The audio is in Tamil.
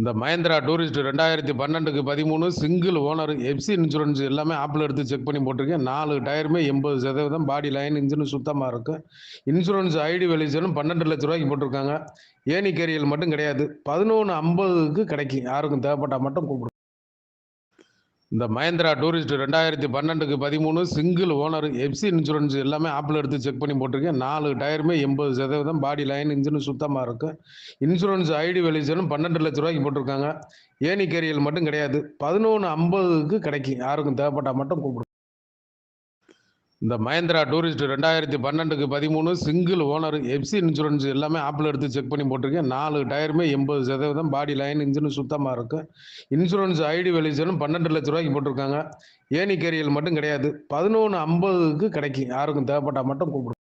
இந்த மஹேந்திரா டூரிஸ்ட் ரெண்டாயிரத்தி பன்னெண்டுக்கு பதிமூணு சிங்கிள் ஓனர் எஃப்சி இன்சூரன்ஸ் எல்லாமே ஆப்பில் எடுத்து செக் பண்ணி போட்டிருக்கேன். நாலு டயருமே எண்பது சதவீதம் பாடி லைன் இன்ஜின் சுத்தமாக இருக்கும் இன்சூரன்ஸ் ஐடி வெளிச்சலும் பன்னெண்டு லட்ச ரூபாய்க்கு போட்டிருக்காங்க. ஏனி கேரியல் மட்டும் கிடையாது. பதினொன்று ஐம்பதுக்கு கிடைக்கும். யாருக்கும் தேவைப்பட்டால் மட்டும் கூப்பிடு இந்த மஹேந்திரா டூரிஸ்ட் ரெண்டாயிரத்தி பன்னெண்டுக்கு பதிமூணு சிங்கிள் ஓனர் எஃப்சி இன்சூரன்ஸ் எல்லாமே ஆப்பில் எடுத்து செக் பண்ணி போட்டிருக்கேன். நாலு டயருமே எண்பது சதவீதம் பாடி லைன் இன்ஜின் சுத்தமாக இருக்கும் இன்சூரன்ஸ் ஐடி வெளிச்சனும் பன்னெண்டு லட்ச ரூபாய்க்கு போட்டிருக்காங்க. ஏனி கேரியல் மட்டும் கிடையாது. பதினொன்று ஐம்பதுக்கு கிடைக்கும். யாருக்கும் தேவைப்பட்டால் மட்டும் கூப்பிடும் இந்த மஹேந்திரா டூரிஸ்ட் ரெண்டாயிரத்தி பன்னெண்டுக்கு பதிமூணு சிங்கிள் ஓனர் எஃப்சி இன்சூரன்ஸ் எல்லாமே ஆப்பில் எடுத்து செக் பண்ணி போட்டிருக்கேன். நாலு டயருமே எண்பது சதவீதம் பாடி லைன் இன்ஜின் சுத்தமாக இருக்கும் இன்சூரன்ஸ் ஐடி வெளிச்சனும் பன்னெண்டு லட்ச ரூபாய்க்கு போட்டிருக்காங்க. ஏனி கேரியல் மட்டும் கிடையாது. பதினொன்று ஐம்பதுக்கு கிடைக்கும். யாருக்கும் தேவைப்பட்டால் மட்டும் கூப்பிடும்